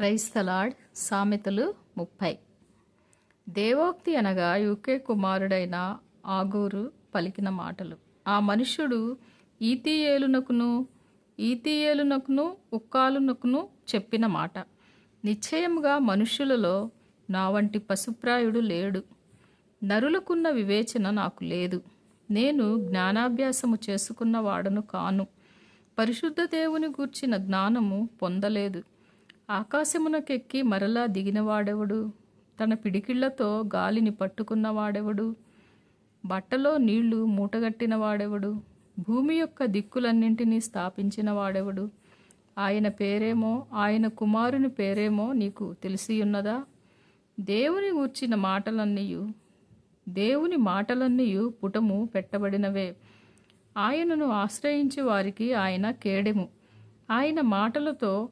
క్రైస్తలాడ్ సామెతలు ముప్పై. దేవోక్తి అనగా యూకే కుమారుడైన ఆగూరు పలికిన మాటలు. ఆ మనుష్యుడు ఈతీయేలునకును ఈతీయేలునకును ఉక్కాలునకును చెప్పిన మాట. నిశ్చయముగా మనుష్యులలో నా వంటి పశుప్రాయుడు లేడు. నరులకున్న వివేచన నాకు లేదు. నేను జ్ఞానాభ్యాసము చేసుకున్న వాడను కాను. పరిశుద్ధ దేవుని గూర్చిన జ్ఞానము పొందలేదు. ఆకాశమునకెక్కి మరలా దిగినవాడెవడు? తన పిడికిళ్ళతో గాలిని పట్టుకున్నవాడెవడు? బట్టలో నీళ్ళు మూటగట్టిన వాడెవడు భూమి యొక్క దిక్కులన్నింటినీ స్థాపించిన వాడెవడు ఆయన పేరేమో ఆయన కుమారుని పేరేమో నీకు తెలిసి ఉన్నదా దేవుని గూర్చిన మాటలన్నీయు దేవుని మాటలన్నీయు పుటము పెట్టబడినవే. ఆయనను ఆశ్రయించి వారికి ఆయన కేడెము. ఆయన మాటలతో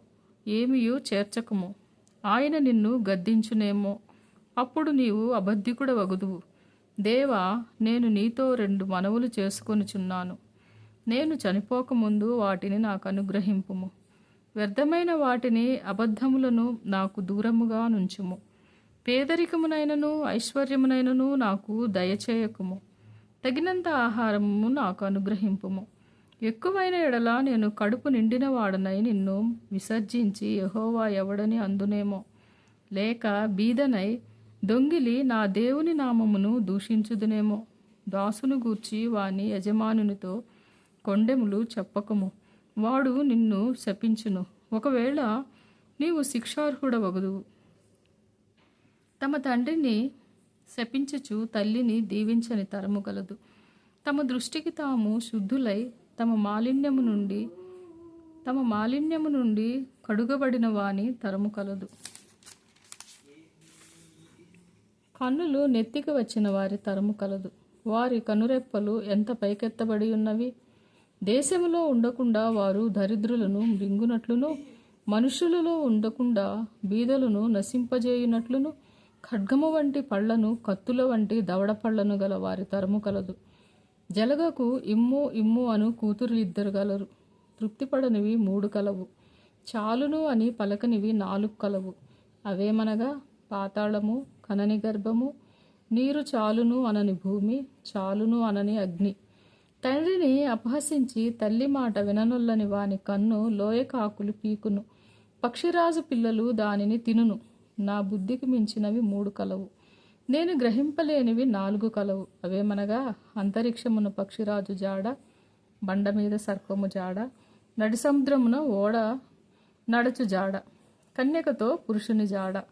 ఏమియూ చేర్చకము. ఆయన నిన్ను గద్దించునేమో. అప్పుడు నీవు అబద్ధికుడ వగుదువు దేవా నేను నీతో రెండు మనవులు చేసుకొనుచున్నాను. నేను చనిపోకముందు వాటిని నాకు అనుగ్రహింపుము వ్యర్థమైన వాటిని అబద్ధములను నాకు దూరముగా నుంచుము. పేదరికమునైనను ఐశ్వర్యమునైనను నాకు దయచేయకుము. తగినంత ఆహారము నాకు అనుగ్రహింపుము ఎక్కువైన ఎడల నేను కడుపు నిండిన వాడనై నిన్ను విసర్జించి యహోవా ఎవడని అందునేమో. లేక బీదనై దొంగిలి నా దేవుని నామమును దూషించుదునేమో. దాసును గూర్చి వాని యజమానునితో కొండెములు చెప్పకము. వాడు నిన్ను శపించును. ఒకవేళ నీవు శిక్షార్హుడవగదువు తమ తండ్రిని శపించుచు తల్లిని దీవించని తరము గలదు. తమ దృష్టికి తాము శుద్ధులై తమ మాలిన్యము నుండి తమ మాలిన్యము నుండి కడుగబడిన వాని తరము కలదు. కన్నులు నెత్తికి వచ్చిన వారి తరము కలదు. వారి కనురెప్పలు ఎంత పైకెత్తబడి ఉన్నవి? దేశములో ఉండకుండా వారు దరిద్రులను మృంగునట్లును? మనుషులలో ఉండకుండా బీదలను నశింపజేయునట్లును? ఖడ్గము వంటి పళ్ళను కత్తుల వంటి దవడ పళ్ళను గల వారి తరము కలదు. జలగకు ఇమ్ము ఇమ్ము అను కూతురు ఇద్దరు గలరు తృప్తిపడనివి మూడు కలవు. చాలును అని పలకనివి నాలుగు కలవు. అవేమనగా? పాతాళము కనని గర్భము నీరు చాలును అనని భూమి చాలును అనని అగ్ని. తండ్రిని అపహసించి తల్లి మాట విననొల్లని వాని కన్ను లోయ కాకులు పీకును. పక్షిరాజు పిల్లలు దానిని తినును. నా బుద్ధికి మించినవి మూడు కలవు. నేను గ్రహింపలేనివి నాలుగు కలవు. అవేమనగా అంతరిక్షమున పక్షిరాజు జాడ బండ మీద సర్పము జాడ నడి సముద్రమున ఓడ నడచు జాడ కన్యకతో పురుషుని జాడ.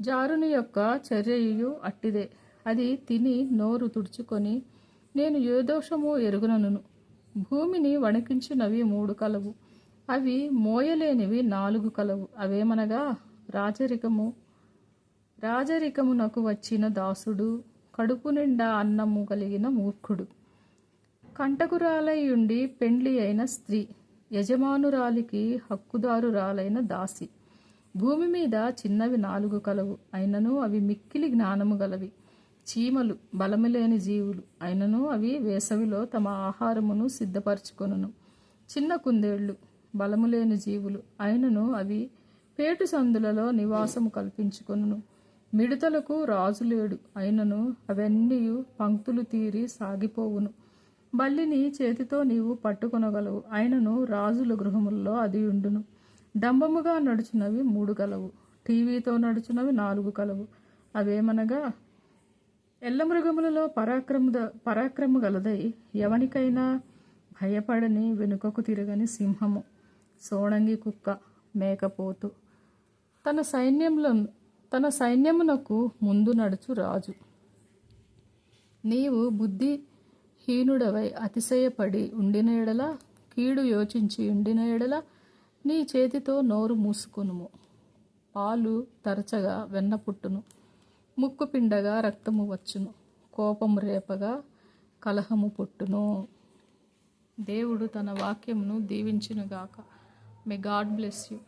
జారుని యొక్క చర్యయు అట్టిదే. అది తిని నోరు తుడుచుకొని నేను ఏ దోషమో ఎరుగునను భూమిని వణికించినవి మూడు కలవు. అవి మోయలేనివి నాలుగు కలవు. అవేమనగా రాజరికము రాజరికమునకు వచ్చిన దాసుడు కడుపు నిండా అన్నము కలిగిన మూర్ఖుడు. కంటకురాలయ్యుండి పెండ్లి అయిన స్త్రీ యజమానురాలికి హక్కుదారురాలైన దాసి. భూమి మీద చిన్నవి నాలుగు కలవు అయినను అవి మిక్కిలి జ్ఞానము గలవి. చీమలు బలము లేని జీవులు అయినను అవి వేసవిలో తమ ఆహారమును సిద్ధపరచుకొనును. చిన్న కుందేళ్ళు బలము లేని జీవులు అయినను అవి పేటు సందులలో నివాసము కల్పించుకొనును. మిడతలకు రాజు లేడు. అయినను అవన్నీ పంక్తులు తీరి సాగిపోవును. బల్లిని చేతితో నీవు పట్టుకొనగలవు. అయినను రాజుల గృహముల్లో అది ఉండును. డంబముగా నడుచునవి మూడు కలవు. టీవీతో నడుచునవి నాలుగు కలవు. అవేమనగా ఎల్లమృగములలో పరాక్రమ పరాక్రమ గలదై ఎవనికైనా భయపడని వెనుకకు తిరగని సింహము సోణంగి కుక్క మేకపోతు తన సైన్యంలో తన సైన్యమునకు ముందు నడుచు రాజు. నీవు బుద్ధి హీనుడవై అతిశయపడి ఉండిన ఎడల కీడు యోచించి ఉండిన ఎడల నీ చేతితో నోరు మూసుకొనుము. పాలు తరచగా వెన్న పుట్టును. ముక్కు పిండగా రక్తము వచ్చును. కోపము రేపగా కలహము పుట్టును. దేవుడు తన వాక్యమును దీవించునుగాక. మే గాడ్ బ్లెస్ యూ